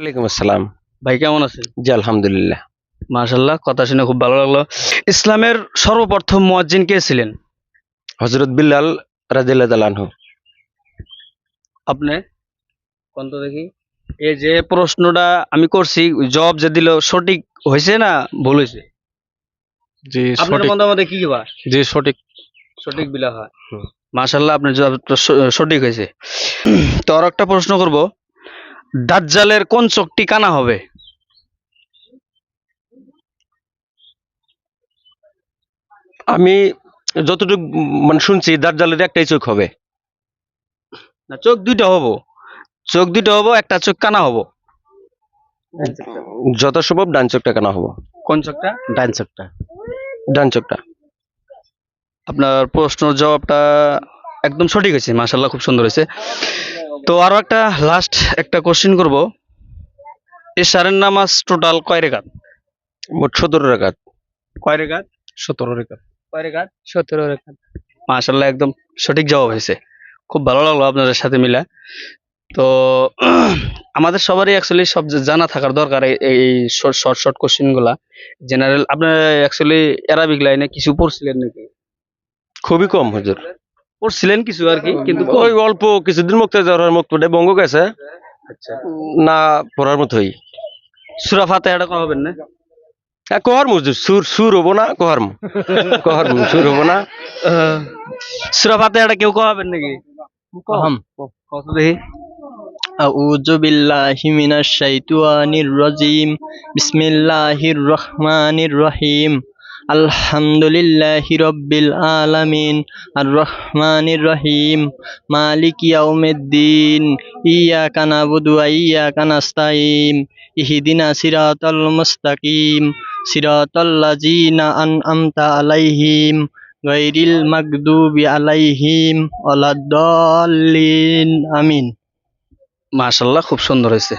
ওয়ালাইকুম আসসালাম। ভাই কেমন আছেন? জি আলহামদুলিল্লাহ। মাশাল্লাহ কথা শুনে খুব ভালো লাগল। ইসলামের সর্বপ্রথম মুয়াজ্জিন কে ছিলেন? হজরত বিল্লাল রাজিল্লাহ তালানহু আপনি? কোন তো দেখি। এই যে প্রশ্নটা আমি করছি জবাব যে দিল সঠিক হয়েছে না ভুল হয়েছে জি আপনার মতামতে কি বা জি সঠিক। সঠিক বিলা হয়। মাশাল্লাহ আপনার জবাবটা স- সঠিক হয়েছে তো আর একটা প্রশ্ন করব। দাজ্জালের কোন চোখটি কানা হবে? আমি যতটুকু মানে শুনছি দার্জালের একটাই চোখ হবে। না চোখ দুইটা হব। চোখ দুইটা হব একটা চোখ কানা হব। যত সম্ভব ডান চোখটা কেন হব। কোন চোখটা? ডান চোখটা। ডান চোখটা। আপনার প্রশ্ন জবাবটা একদম সঠিক হয়েছে মাশাল্লাহ খুব সুন্দর হয়েছে। তো আরও একটা লাস্ট একটা কোশ্চেন করব। এশারের নামাজ টোটাল কয় রেখাত? মোট সতেরো রেখাত। কয় রেখাত? সতেরো রেখাত। কয় রেখাত? সতেরো রেখাত। মাশাল্লাহ একদম সঠিক জবাব হয়েছে। খুব ভালো লাগল আপনাদের সাথে মিলা। তো আমাদের সবারই অ্যাকচুয়ালি সব জানা থাকার দরকার এই- এই শর্ট শর্ট কোশ্চেনগুলা। জেনারেল আপনার অ্যাকচুয়ালি অ্যারাবিক লাইনে কিছু পড়ছিলেন নাকি? খুবই কম হুজুর। পড়ছিলেন কিছু আর কি কিন্তু ওই অল্প কিছুদিন মুক্ত যাওয়ার মুক্তটা বঙ্গ গেছে আচ্ছা না পড়ার মতোই সুরা ফাতেহাটা হবেন না হ্যাঁ কহার হুজুর সুর সুর হবো না কহার কহার সুর হবো না সুরা ফাতেহাটা কেউ কহাবেন নাকি কহাম। কত দেখি أعوذ بالله من الشيطان الرجيم بسم الله الرحمن الرحيم আলহামদুলিল্লাহ হিরব্বিল আলামিন আর রহমানির রহিম মালিক ইয়াউমেদ্দিন ইয়া কানাবুদু ইয়া কানাস্তাইম ইহিদিনা সিরাতল মুস্তাকিম সিরাতল্লাজিনা আন আমতা আলাইহিম গৈরিল মাগদুবি আলাইহিম অলাদ্দলিন আমিন। মাশাআল্লাহ, খুব সুন্দর হয়েছে।